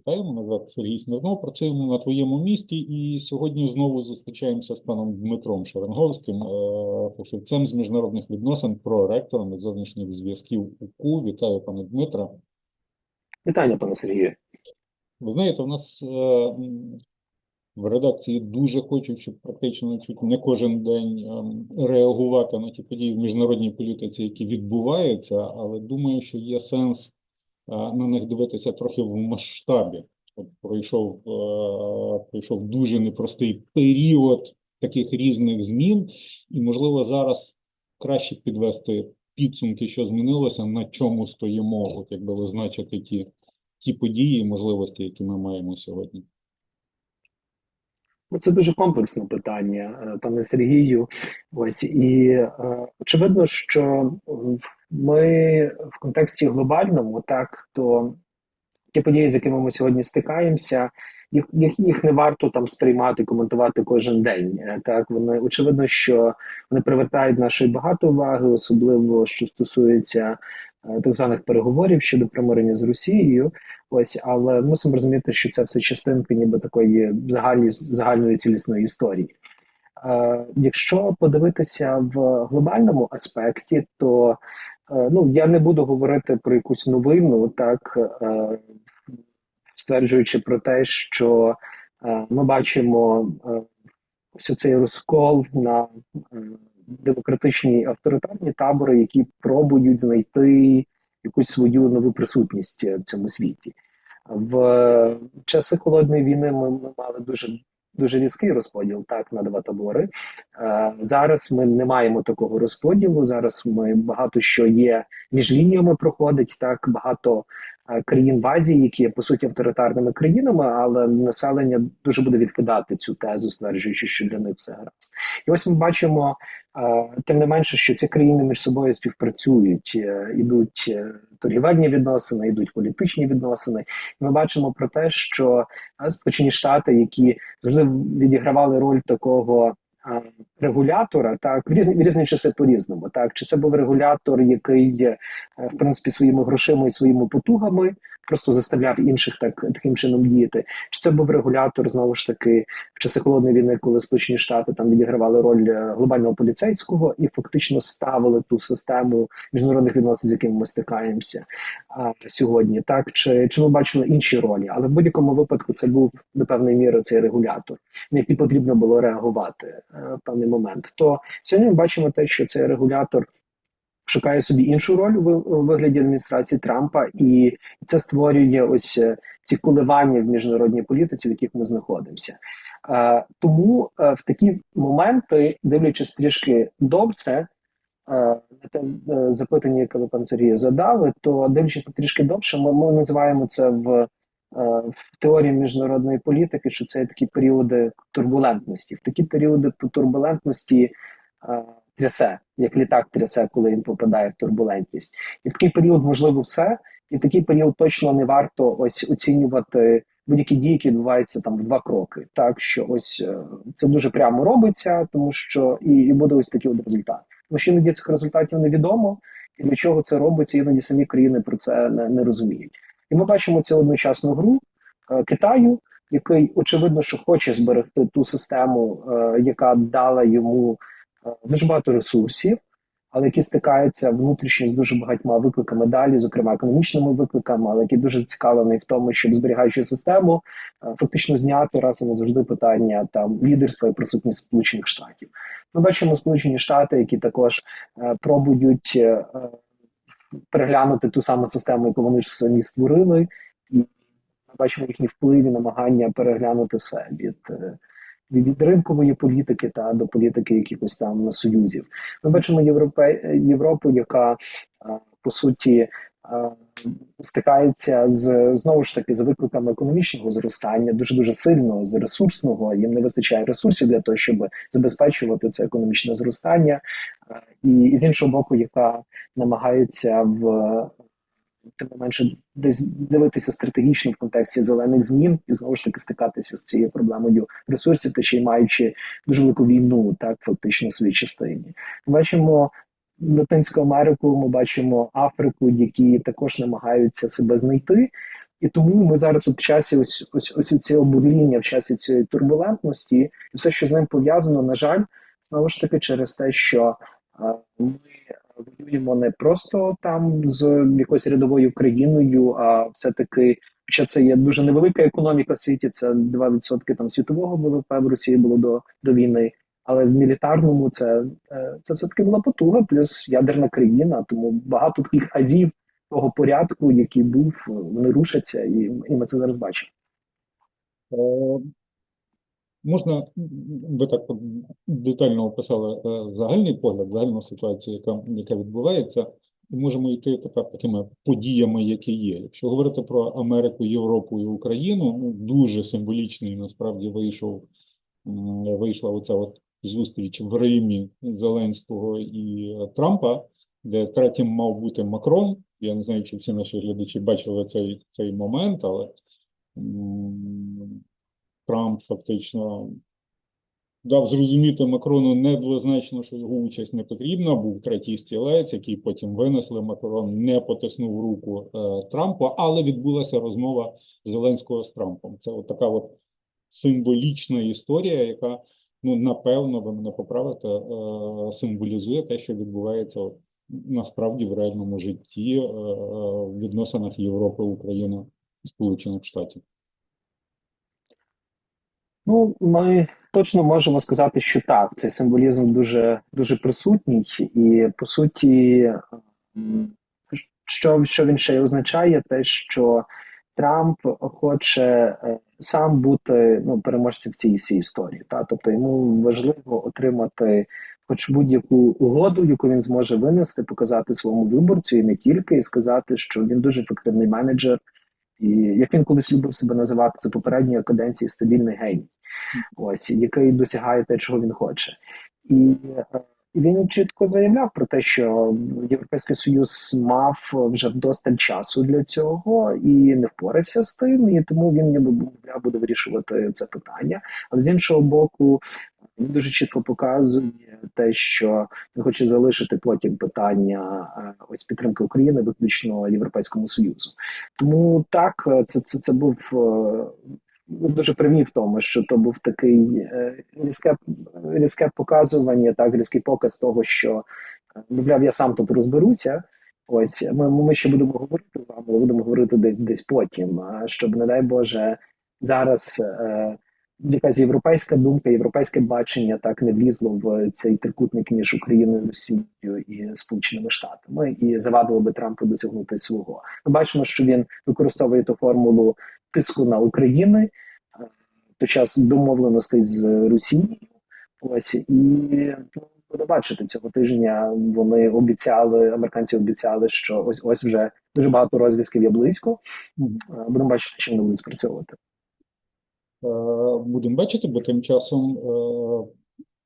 Вітаю, мене звати Сергій Смірнов. Працюємо на твоєму місті, і сьогодні знову зустрічаємося з паном Дмитром Шеренговським, е, фахівцем з міжнародних відносин, проректором із зовнішніх зв'язків УКУ. Вітаю, пане Дмитре. Вітання, пане Сергію. Ви знаєте, у нас е, в редакції дуже хочуть, щоб практично чуть не кожен день ем, реагувати на ті події в міжнародній політиці, які відбуваються, але думаю, що є сенс е, на них дивитися трохи в масштабі. От пройшов, е, пройшов дуже непростий період таких різних змін, і можливо зараз краще підвести підсумки, що змінилося, на чому стоїмо, от якби визначити ті, ті події можливості, які ми маємо сьогодні. Ну, Це дуже комплексне питання, е, пане Сергію. Ось і е, очевидно, що ми в контексті глобальному, так то ті події, з якими ми сьогодні стикаємося, їх, їх, їх не варто там сприймати, коментувати кожен день. Е, Так, вони очевидно, що вони привертають нашої багато уваги, особливо що стосується е, так званих переговорів щодо примирення з Росією. Ось, але мусимо розуміти, що це все частинки, ніби такої загальної загальної цілісної історії. Е, якщо подивитися в глобальному аспекті, то ну я не буду говорити про якусь новину, так е, стверджуючи про те, що е, ми бачимо е, ось цей розкол на е, демократичні авторитарні табори, які пробують знайти якусь свою нову присутність е, в цьому світі. В часи холодної війни ми, ми мали дуже дуже різкий розподіл так на два табори. Е, зараз ми не маємо такого розподілу. Зараз ми багато що є між лініями проходить так багато країн в Азії, які є по суті авторитарними країнами, але населення дуже буде відкидати цю тезу, стверджуючи, що для них все гаразд. І ось ми бачимо. е, Тим не менше, що ці країни між собою співпрацюють, е, ідуть е, торгівельні відносини, йдуть політичні відносини. І ми бачимо про те, що е, Сполучені Штати, які завжди відігравали роль такого е, регулятора, так в різні в різні часи по-різному. Так, чи це був регулятор, який е, в принципі своїми грошима і своїми потугами просто заставляв інших так таким чином діяти? Чи це був регулятор знову ж таки в часи холодної війни, коли Сполучені Штати там відігравали роль е, глобального поліцейського і фактично ставили ту систему міжнародних відносин, з якими ми стикаємося а, сьогодні, так чи, чи ми бачили інші ролі, але в будь-якому випадку це був до певної міри цей регулятор, на який потрібно було реагувати е, в певний момент. То сьогодні ми бачимо те, що цей регулятор. Шукає собі іншу роль у вигляді адміністрації Трампа, і це створює ось е, ці коливання в міжнародній політиці, в яких ми знаходимося. Е, тому е, в такі моменти, дивлячись трішки довше, е, на те е, запитання, яке ви пан Сергій задали, то дивлячись трішки довше, ми, ми називаємо це в, е, в теорії міжнародної політики, що це такі періоди турбулентності. В такі періоди турбулентності е, трясе, як літак трясе, коли він попадає в турбулентність. І в такий період можливо все, і в такий період точно не варто ось оцінювати будь-які дії, які відбуваються там в два кроки. Так що ось е, це дуже прямо робиться, тому що і, і буде ось такий от результат. Тому що іноді цих результатів невідомо, і для чого це робиться, іноді самі країни про це не, не розуміють. І ми бачимо цю одночасну гру е, Китаю, який очевидно, що хоче зберегти ту систему, е, яка дала йому е, дуже багато ресурсів, але які стикаються внутрішньо з дуже багатьма викликами далі, зокрема економічними викликами, але які дуже зацікавлений в тому, щоб зберігаючи систему, фактично зняти раз і назавжди питання там лідерства і присутність Сполучених Штатів. Ми бачимо Сполучені Штати, які також е, пробують е, переглянути ту саму систему, яку вони ж самі створили, і ми бачимо їхні впливи, намагання переглянути все від. е, від від ринкової політики та до політики якихось там союзів. Ми бачимо Європе... Європу, яка по суті стикається з знову ж таки з викликами економічного зростання, дуже дуже сильного з ресурсного. Їм не вистачає ресурсів для того, щоб забезпечувати це економічне зростання, і, і з іншого боку, яка намагається в тим не менше десь дивитися стратегічно в контексті зелених змін і знову ж таки стикатися з цією проблемою ресурсів, та ще й маючи дуже велику війну, так фактично в своїй частині. Ми бачимо Латинську Америку, ми бачимо Африку, які також намагаються себе знайти. І тому ми зараз в часі ось ось ось ці обуріння, в часі цієї турбулентності, і все, що з ним пов'язано, на жаль, знову ж таки, через те, що е, ми воюємо не просто там з якоюсь рядовою країною, а все-таки, хоча це є дуже невелика економіка в світі, це 2% там світового ВВП в Росії було до, до війни. Але в мілітарному це, е, це все-таки була потуга, плюс ядерна країна, тому багато таких азів того порядку, який був, вони рушаться, і, і ми це зараз бачимо. Е, Можна, ви так детально описали е, загальний погляд, загальну ситуацію, яка, яка відбувається, і можемо йти тепер такими подіями, які є. Якщо говорити про Америку, Європу і Україну, ну, дуже символічний насправді вийшов, вийшла оця от зустріч в Римі Зеленського і Трампа, де третім мав бути Макрон. Я не знаю, чи всі наші глядачі бачили цей, цей момент, але Трамп фактично дав зрозуміти Макрону недвозначно, що його участь не потрібна. Був третій стілець, який потім винесли. Макрон не потиснув руку е, Трампу, але відбулася розмова Зеленського з Трампом. Це от така от символічна історія, яка, ну, напевно, ви мене поправите, е, символізує те, що відбувається насправді в реальному житті е, е, в відносинах Європи, України і Сполучених Штатів. Ну, ми точно можемо сказати, що так, цей символізм дуже дуже присутній, і по суті, що, що він ще й означає, те, що Трамп хоче е, сам бути ну, переможцем в цій всій історії. Та? Тобто йому важливо отримати хоч будь-яку угоду, яку він зможе винести, показати своєму виборцю і не тільки, і сказати, що він дуже ефективний менеджер, і як він колись любив себе називати за попередньої каденції стабільний геній, ось який досягає те, чого він хоче. Е, і він чітко заявляв про те, що Європейський Союз мав вже вдосталь часу для цього і не впорався з тим, і тому він ніби буде вирішувати це питання. Але з іншого боку, він дуже чітко показує те, що він хоче залишити потім питання е, ось підтримки України виключно Європейському Союзу. Тому так, е, це це, це був е, дуже прямі в тому, що то був такий е, різке, різке показування, так різкий показ того, що е, мовляв, я сам тут розберуся. Ось ми, ми ще будемо говорити з вами, але будемо говорити десь десь потім. Щоб, не дай Боже, зараз е, якась європейська думка, європейське бачення так не влізло в цей трикутник між Україною, Росією і Сполученими Штатами і завадило би Трампу досягнути свого. Ми бачимо, що він використовує ту формулу тиску на України, е, то час домовленостей з Росією. Ось і буде бачити цього тижня. Вони обіцяли, американці обіцяли, що ось ось вже дуже багато розв'язків є близько. Е, Будемо бачити, чи вони будуть спрацьовувати. Е, Будемо бачити, бо тим часом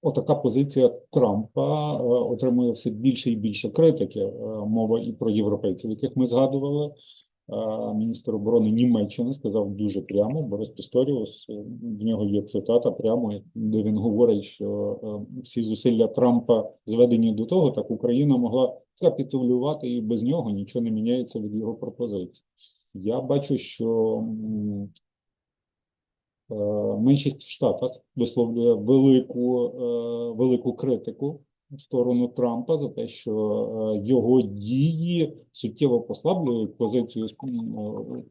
отака позиція Трампа отримує все більше і більше критики. Мова і про європейців, яких ми згадували. Міністр оборони Німеччини сказав дуже прямо, Борис Пісторіус, е, в нього є цитата прямо, де він говорить, що е, всі зусилля Трампа зведені до того, так Україна могла капітулювати і без нього нічого не міняється від його пропозицій. Я бачу, що Е, Меншість в Штатах висловлює велику, велику критику в сторону Трампа за те, що е, його дії суттєво послаблюють позицію е,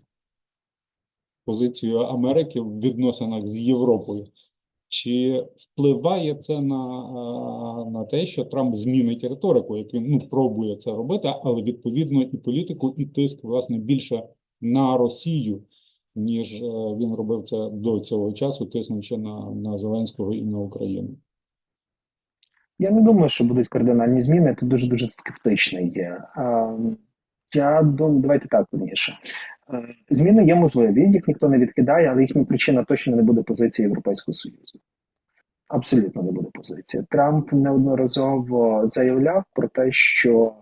позицію Америки в відносинах з Європою. Чи впливає це на, е, на те, що Трамп змінить риторику, як він ну, пробує це робити, але відповідно і політику, і тиск власне більше на Росію, ніж він робив це до цього часу, тиснучи на, на Зеленського і на Україну. Я не думаю, що будуть кардинальні зміни. Ти дуже дуже скептичний є. Я думаю, давайте так верніше. Е, Зміни є можливі, їх ніхто не відкидає, але їхня причина точно не буде позиції Європейського Союзу. Абсолютно не буде позиції. Трамп неодноразово заявляв про те, що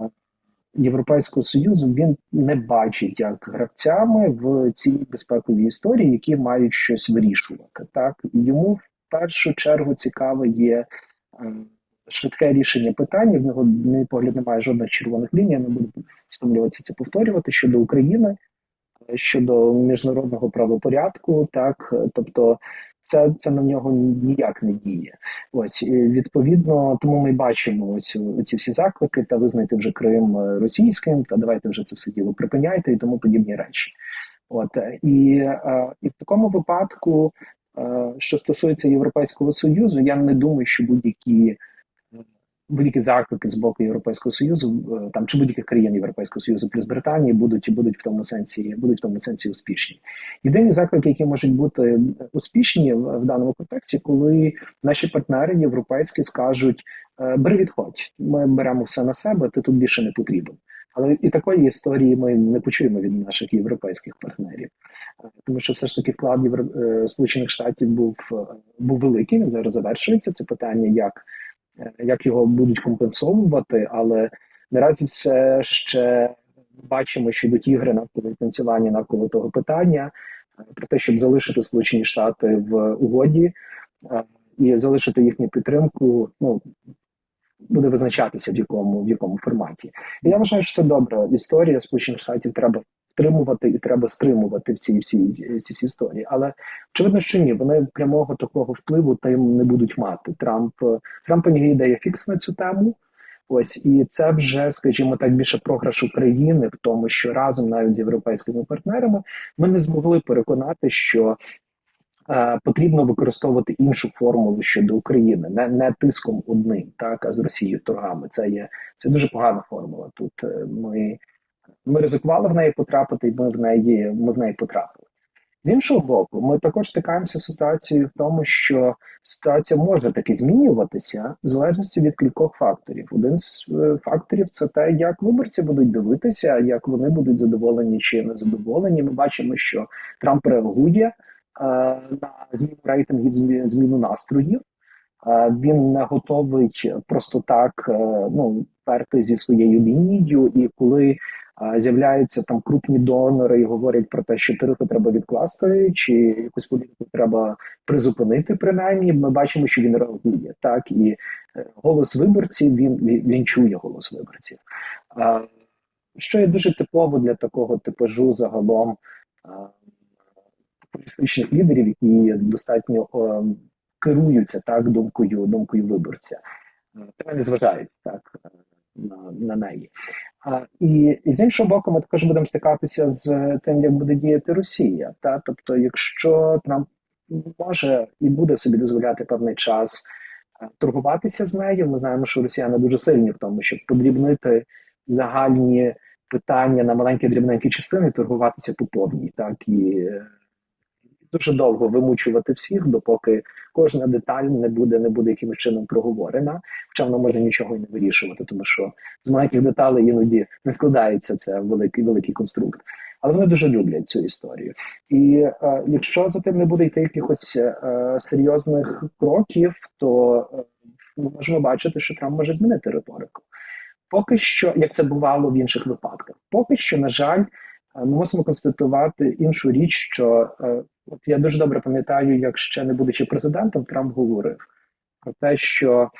е, Європейського Союзу він не бачить як гравцями в цій безпековій історії, які мають щось вирішувати. Так йому в першу чергу цікаве є швидке рішення питання. В нього, мій погляд, немає жодних червоних ліній. Я не буду стомлюватися це повторювати щодо України. щодо міжнародного правопорядку, так тобто. Це це на нього ніяк не діє. Ось відповідно, тому ми бачимо ось ці всі заклики та визнайте вже Крим е, російським, та давайте вже це все діло припиняйте і тому подібні речі. От е, і, е, і в такому випадку, що стосується Європейського союзу, я не думаю, що будь-які будь-які заклики з боку Європейського союзу, е, там чи будь-яких країн Європейського союзу плюс Британії будуть будуть в тому сенсі, будуть в тому сенсі успішні. Єдині заклики, які можуть бути успішні в, даному контексті, коли наші партнери європейські скажуть: «Е, бери відходь, ми беремо все на себе, ти тут більше не потрібен. Але і такої історії ми не почуємо від наших європейських партнерів, е, тому що все ж таки вклад Євро... Сполучених Штатів був був великий. Він зараз завершується. Це питання, як Е, як його будуть компенсовувати, але наразі все ще бачимо, що йдуть ігри навколо танцювання навколо того питання е, про те, щоб залишити Сполучені Штати в угоді е, і залишити їхню підтримку. Ну буде визначатися в якому в якому форматі. І я вважаю, що це добра історія Сполучених Штатів треба втримувати і треба стримувати в цій всій ці всі історії. Але очевидно, що ні, вони прямого такого впливу тим не будуть мати. Трамп Трампа не ідея фікс на цю тему. Ось і це вже, скажімо так, більше програш України в тому, що разом навіть з європейськими партнерами ми не змогли переконати, що е, потрібно використовувати іншу формулу щодо України, не не тиском одним, так а з Росією торгами. Це є це дуже погана формула. Тут е, ми ми ризикували в неї потрапити, і ми в неї ми в неї потрапили. З іншого боку, ми також стикаємося з ситуацією в тому, що ситуація може таки змінюватися в залежності від кількох факторів. Один з е, факторів це те, як виборці будуть дивитися, як вони будуть задоволені чи не задоволені. Ми бачимо, що Трамп реагує на зміну рейтингів, зміну настроїв. Е, він не готовий просто так е, ну перти зі своєю лінією, і коли з'являються там крупні донори і говорять про те, що тарифи треба відкласти, чи якусь політику треба призупинити. Принаймні, ми бачимо, що він реагує так, і е, голос виборців він він чує голос виборців. Що є дуже типово для такого типажу загалом популістичних лідерів, які достатньо керуються так думкою думкою виборця, та не зважають так на, на неї. І, і з іншого боку, ми також будемо стикатися з тим, як буде діяти Росія. Та тобто, якщо Трамп може і буде собі дозволяти певний час торгуватися з нею, ми знаємо, що росіяни дуже сильні в тому, щоб подрібнити загальні питання на маленькі дрібненькі частини, торгуватися по повній, так і дуже довго вимучувати всіх, допоки кожна деталь не буде не буде якимось чином проговорена, хоча вона може нічого й не вирішувати, тому що з маленьких деталей іноді не складається це великий великий конструкт. Але вони дуже люблять цю історію. І е, якщо за тим не буде йти якихось е, серйозних кроків, то е, ми можемо бачити, що Трамп може змінити риторику. Поки що, як це бувало в інших випадках, поки що, на жаль, ми мусимо констатувати іншу річ, що е, от я дуже добре пам'ятаю, як ще не будучи президентом, Трамп говорив про те, що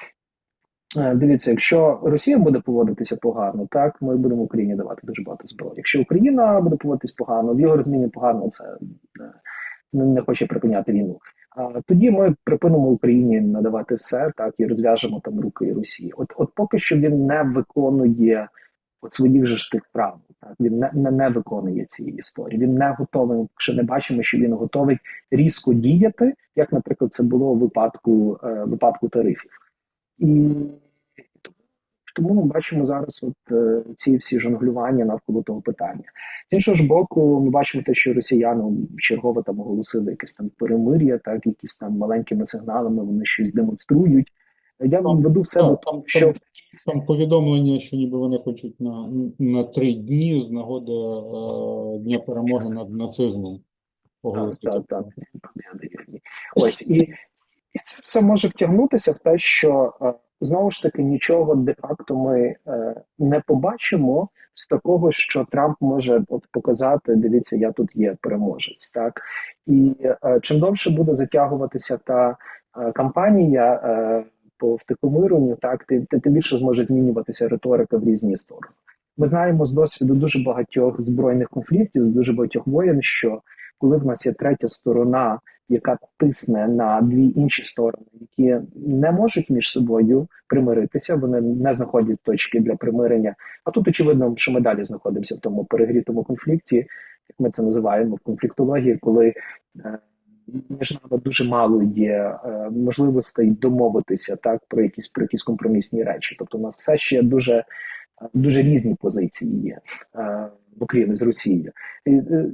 е, дивіться, якщо Росія буде поводитися погано, так ми будемо Україні давати дуже багато зброї. Якщо Україна буде поводитись погано, в його розміні погано, це е, не хоче припиняти війну. А тоді ми припинимо Україні надавати все так і розв'яжемо там руки Росії. От, от поки що він не виконує от своїх же ж тих правил. Так він не, не не, виконує цієї історії. Він не готовий, якщо не бачимо, що він готовий різко діяти, як, наприклад, це було у випадку е, випадку тарифів. І тому ми бачимо зараз от е, ці всі жонглювання навколо того питання. З іншого ж боку, ми бачимо те, що росіяни чергово там оголосили якесь там перемир'я, так якісь там маленькими сигналами вони щось демонструють. Я вам веду все до того, що там, повідомлення, що ніби вони хочуть на на три дні з нагоди е, дня перемоги над нацизмом. Так, так, так. Ось і, і це все може втягнутися в те, що е, знову ж таки нічого де-факто ми е, не побачимо з такого, що Трамп може от показати: дивіться, я тут є переможець. Так і е, чим довше буде затягуватися та е, кампанія. Е, по втихомиренню, так ти, ти, ти більше зможе змінюватися риторика в різні сторони. Ми знаємо з досвіду дуже багатьох збройних конфліктів, з дуже багатьох воєн, що коли в нас є третя сторона, яка тисне на дві інші сторони, які не можуть між собою примиритися, вони не знаходять точки для примирення. А тут очевидно, що ми далі знаходимося в тому перегрітому конфлікті, як ми це називаємо в конфліктології, коли е, між нами дуже мало є е, можливостей домовитися так про якісь про якісь компромісні речі. Тобто, у нас все ще дуже е, дуже різні позиції є е, в Україні з Росією,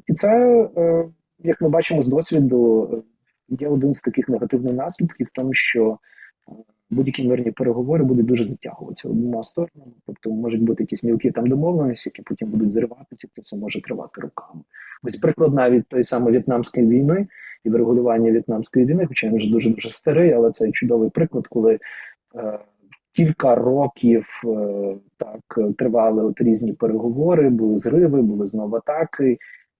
і, це, як ми бачимо з досвіду, є один з таких негативних наслідків, в тому, що будь-які мирні переговори будуть дуже затягуватися обома сторонами. Тобто можуть бути якісь мілкі там домовленості, які потім будуть зриватися. Це все може тривати роками. Ось приклад навіть тої самої в'єтнамської війни і врегулювання в'єтнамської війни, хоча він вже дуже дуже старий, але це чудовий приклад, коли е, кілька років е, так тривали от різні переговори, були зриви, були знову атаки.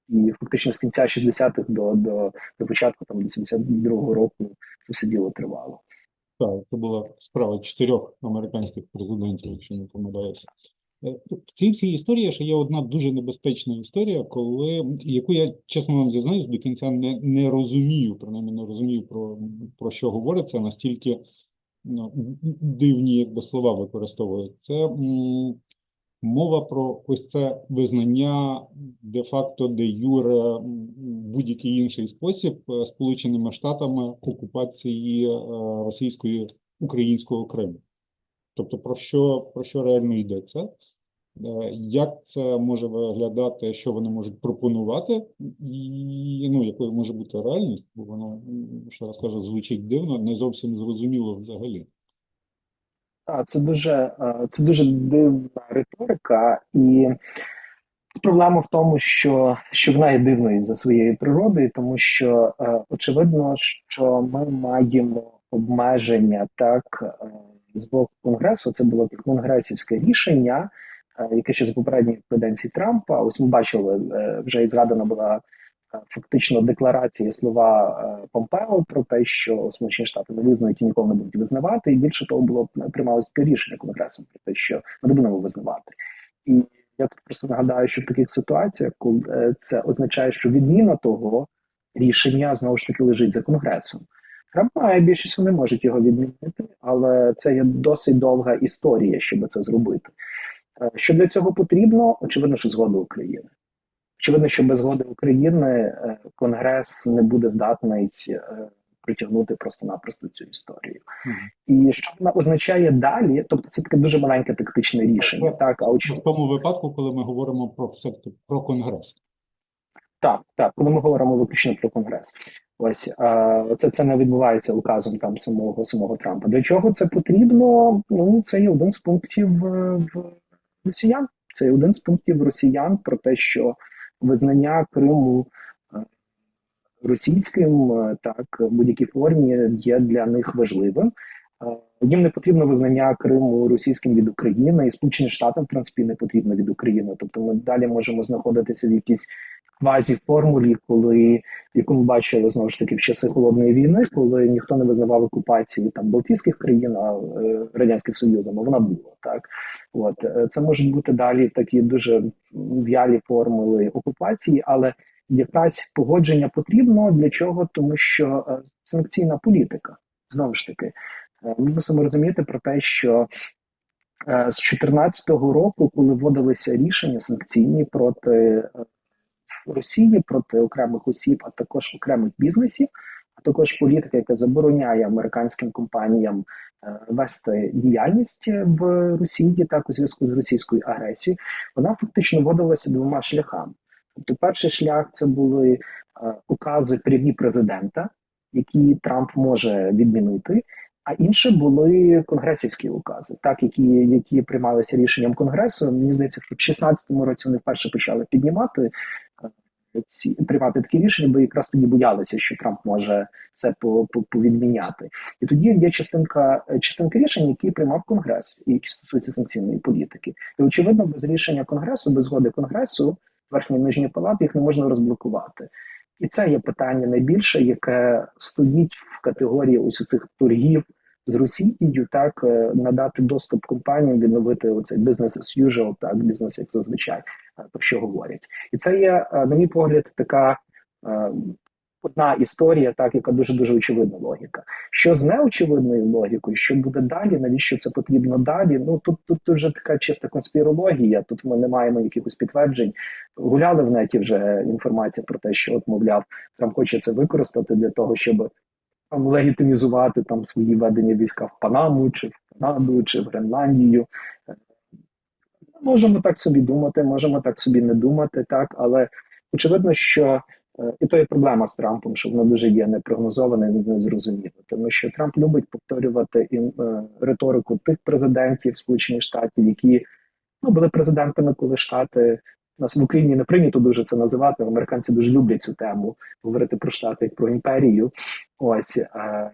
І фактично з кінця 60-х до, до, до початку там 72-го року це все діло тривало. Так, це була справа чотирьох американських президентів, якщо не помиляюся. Е, В цій всій історії ще є одна дуже небезпечна історія, коли яку я чесно вам зізнаюсь, до кінця не, не розумію, принаймні не розумію про, про що говориться, настільки ну, дивні якби слова використовують. Це м, мова про ось це визнання де-факто, де юре будь-який інший спосіб е, Сполученими Штатами окупації е, російської українського Криму. Тобто про що, про що реально йдеться? Е, Як це може виглядати, що вони можуть пропонувати, і ну, якою може бути реальність, бо воно, ще раз кажу, звучить дивно, не зовсім зрозуміло взагалі. Так, це дуже, це дуже дивна риторика, і проблема в тому, що, що вона є дивною за своєю природою, тому що е, очевидно, що ми маємо обмеження так е, з боку конгресу. Це було конгресівське рішення, е, яке ще за попередньої каденції Трампа. Ось ми бачили, вже і згадана була фактично декларація слова е, Помпео про те, що Сполучені Штати не визнають і ніколи не будуть визнавати. І більше того, було приймалося таке рішення конгресом про те, що ми не будемо визнавати. І я тут просто нагадаю, що в таких ситуаціях, коли е, це означає, що відміна того рішення знову ж таки лежить за конгресом. Трамп має більшість вони можуть його відмінити, але це є досить довга історія, щоб це зробити. Е, Що для цього потрібно? Очевидно, що згода України. Очевидно, що без згоди України е, Конгрес не буде здатний е, притягнути просто-напросто цю історію. І що вона означає далі? Тобто це таке дуже маленьке тактичне рішення. Так, а В тому випадку, коли ми говоримо про все-таки про Конгрес. Так, так, коли ми говоримо виключно про конгрес, ось а, це, це не відбувається указом там самого самого Трампа. Для чого це потрібно? Ну це є один з пунктів е, в росіян. Це є один з пунктів росіян про те, що визнання Криму е, російським е, так в будь-якій формі є для них важливим. Е, Їм не потрібно визнання Криму російським від України, і Сполучені Штати, в принципі, не потрібно від України. Тобто ми далі можемо знаходитися в якійсь квазі формулі, коли яку ми бачили знову ж таки в часи холодної війни, коли ніхто не визнавав окупації там Балтійських країн, а е, радянським Союзом, а вона була так. От е, це можуть бути далі такі дуже в'ялі формули окупації, але якась погодження потрібно для чого, тому що е, санкційна політика знову ж таки. Е, Ми мусимо розуміти про те, що е, з 2014 року, коли вводилися рішення санкційні проти е, Росії, проти окремих осіб, а також окремих бізнесів, а також політика, яка забороняє американським компаніям е, вести діяльність в Росії, так у зв'язку з російською агресією, вона фактично вводилася двома шляхами. Тобто, перший шлях це були е, укази прямі президента, які Трамп може відмінити. А інше були конгресівські укази, так які які приймалися рішенням конгресу. Мені здається, що в 16-му році вони вперше почали піднімати ці приймати такі рішення, бо якраз тоді боялися, що Трамп може це по- по- повідміняти. І тоді є частинка е, частинка рішень, які приймав конгрес, і які стосуються санкційної політики. І очевидно, без рішення конгресу, без згоди конгресу, верхньої і нижньої палати їх не можна розблокувати. І це є питання найбільше, яке стоїть в категорії ось цих торгів з Росією, так е, надати доступ компаніям, відновити оцей бізнес as usual, так бізнес як зазвичай, про що говорять, і це є, е, на мій погляд, така. е, Одна історія, так яка дуже дуже очевидна логіка. Що з неочевидною логікою, що буде далі, навіщо це потрібно далі? Ну тут тут вже така чиста конспірологія. Тут ми не маємо якихось підтверджень. Гуляли в неті вже інформація про те, що от мовляв, Трамп хоче це використати для того, щоб там легітимізувати там свої ведення війська в Панаму, чи в Канаду, чи в Гренландію. Можемо так собі думати, можемо так собі не думати, так, але очевидно, що е, і то є проблема з Трампом, що воно дуже є непрогнозоване і незрозуміле. Тому що Трамп любить повторювати і, е, риторику тих президентів Сполучених Штатів, які ну, були президентами, коли Штати нас в Україні не прийнято дуже це називати. Американці дуже люблять цю тему говорити про штати як про імперію. Ось е,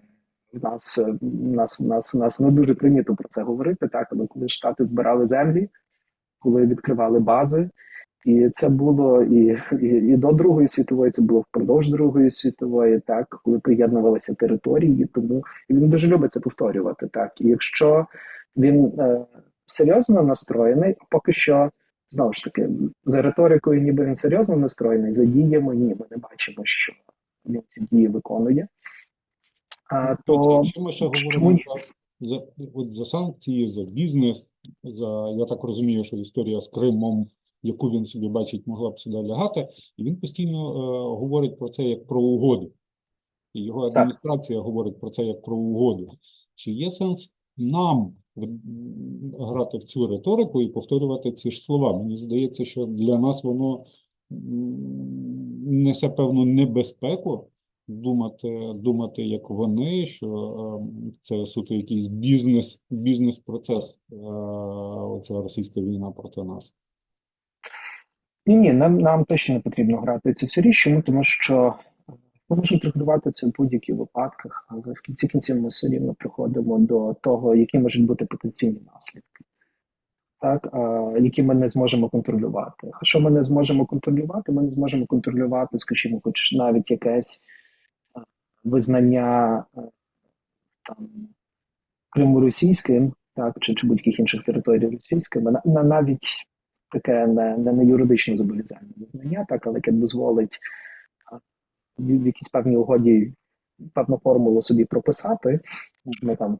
в нас в нас в нас в нас не дуже прийнято про це говорити. Так, але коли штати збирали землі, коли відкривали бази. І це було і, і, і до Другої світової, це було впродовж Другої світової, так коли приєднувалися території, тому і він дуже любить це повторювати. Так, і якщо він е, серйозно настроєний, поки що знову ж таки за риторикою, ніби він серйозно настроєний, за діями ні, ми не бачимо, що він ці дії виконує. А то ще чому говоримо? За, от за санкції, за бізнес, за, я так розумію, що історія з Кримом, яку він собі бачить, могла б сюди лягати, і він постійно е, говорить про це як про угоду. І його Так. адміністрація говорить про це як про угоду. Чи є сенс нам грати в цю риторику і повторювати ці ж слова? Мені здається, що для нас воно несе певну небезпеку думати, думати як вони, що ем, це суто якийсь бізнес, бізнес-процес, е, оця російська війна проти нас. Ні, ні, нам, нам точно не потрібно грати цю всю річ, чому? тому що ми можемо трактувати це в будь-яких випадках, але в кінці кінців ми все рівно приходимо до того, які можуть бути потенційні наслідки, так, а, які ми не зможемо контролювати. А що ми не зможемо контролювати? Ми не зможемо контролювати, скажімо, хоч навіть якесь визнання там Криму російським, так, чи, чи будь-яких інших територій російськими, на, на навіть таке не, не, не юридично зобов'язання визнання, так, але яке дозволить в, в якійсь певній угоді певну формулу собі прописати, ми там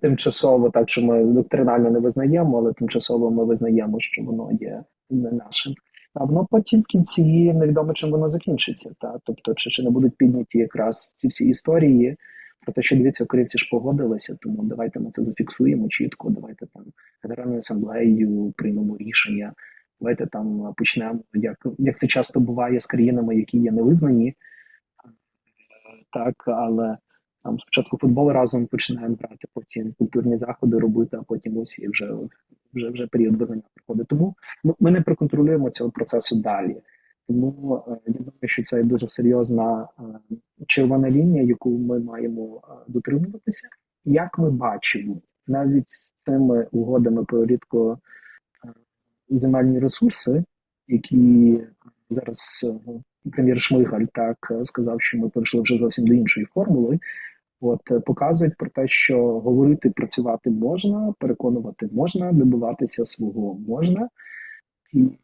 тимчасово, так що ми доктринально не визнаємо, але тимчасово ми визнаємо, що воно є не нашим. Воно потім в кінці невідомо, чим воно закінчиться. Та? Тобто, чи, чи не будуть підняті якраз ці всі історії про те, що дивіться, українці ж погодилися, тому давайте ми це зафіксуємо чітко, давайте там Генеральною асамблеєю приймемо рішення. Давайте там почнемо, як, як це часто буває з країнами, які є невизнані, так, але там спочатку футбол разом починаємо грати, потім культурні заходи робити, а потім ось і вже, вже, вже період визнання проходить. Тому ми, не проконтролюємо цього процесу далі. Тому е, я думаю, що це дуже серйозна е, червона лінія, яку ми маємо е, дотримуватися. Як ми бачимо, навіть з цими угодами про рідко земельні ресурси, які зараз прем'єр Шмигаль так сказав, що ми перейшли вже зовсім до іншої формули. От е, показують про те, що говорити, працювати можна, переконувати можна, добиватися свого можна, і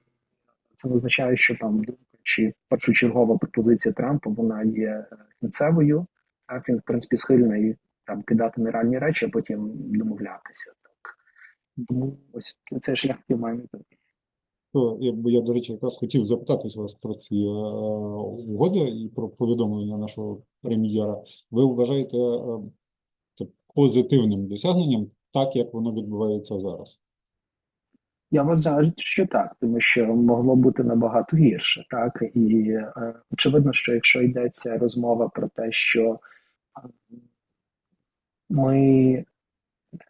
це означає, що там чи першочергова пропозиція Трампа вона є е, кінцевою. Так він в принципі схильний там кидати нереальні речі, а потім домовлятися. Так тому ось цей шлях який маємо йти. То, я, до речі, якраз хотів запитатись вас про ці е, угоди і про повідомлення нашого прем'єра. Ви вважаєте е, це позитивним досягненням, так як воно відбувається зараз? Я вважаю, що так, тому що могло бути набагато гірше, так і е, очевидно, що якщо йдеться розмова про те, що е, ми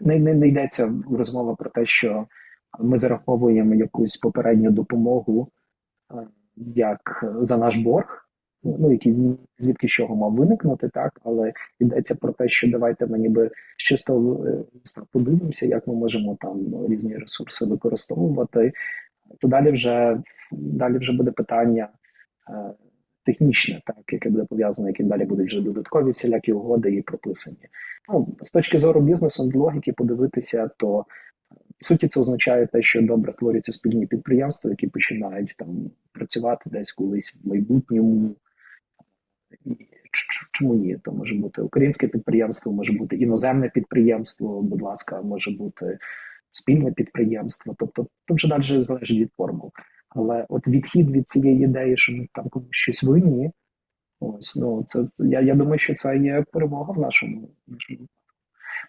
не, не, не йдеться розмова про те, що ми зараховуємо якусь попередню допомогу е, як за наш борг, ну який звідки з чого мав виникнути, так але йдеться про те, що давайте ми ніби чисто подивимося, як ми можемо там різні ресурси використовувати. То далі вже далі вже буде питання е, технічне, так яке буде пов'язане, які далі будуть вже додаткові всілякі угоди і прописані. Ну з точки зору бізнесу, логіки подивитися, то в суті це означає те, що добре створюються спільні підприємства, які починають там працювати десь колись в майбутньому. Чому ні? То може бути українське підприємство, може бути іноземне підприємство, будь ласка, може бути спільне підприємство. Тобто тут вже далі залежить від формул. Але от відхід від цієї ідеї, що ми там комусь щось винні, ось ну це я, я думаю, що це є перемога в нашому. нашому.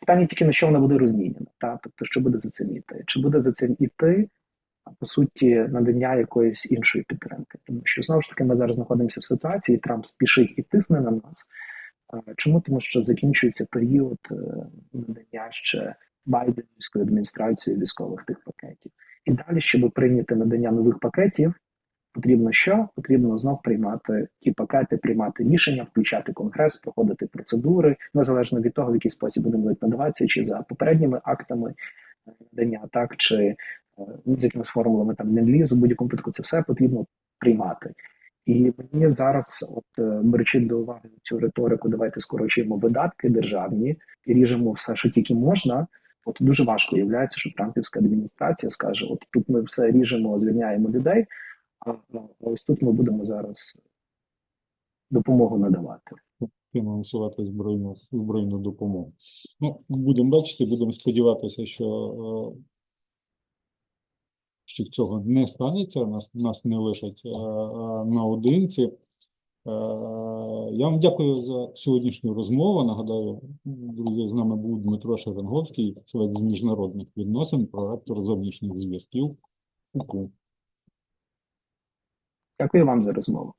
Питання тільки на що вона буде розмінена, та тобто, що буде за цим іти? Чи буде за цим іти, по суті, надання якоїсь іншої підтримки? Тому що знову ж таки ми зараз знаходимося в ситуації, Трамп спішить і тисне на нас. Чому? Тому що закінчується період е, надання ще Байденівською адміністрацією військових тих пакетів. І далі, щоб прийняти надання нових пакетів, потрібно що? Потрібно знов приймати ті пакети, приймати рішення, включати конгрес, проходити процедури, незалежно від того, в який спосіб вони будуть надаватися, чи за попередніми актами е, надання, так чи е, з якимись формулами там не в будь-якому випадку це все потрібно приймати. І мені зараз, от е, беручи до уваги цю риторику, давайте скорочуємо видатки державні і ріжемо все, що тільки можна. От дуже важко уявляється, що Трампівська адміністрація скаже: от тут ми все ріжемо, звільняємо людей, а ось тут ми будемо зараз допомогу надавати. фінансувати збройну, збройну допомогу. Ну, будемо бачити, будемо сподіватися, що, е, що цього не станеться, нас, нас не лишать е, е, наодинці. Я вам дякую за сьогоднішню розмову. Нагадаю, друзі, з нами був Дмитро Шеренговський, фахівець з міжнародних відносин, проректор зовнішніх зв'язків УКУ. Дякую вам за розмову.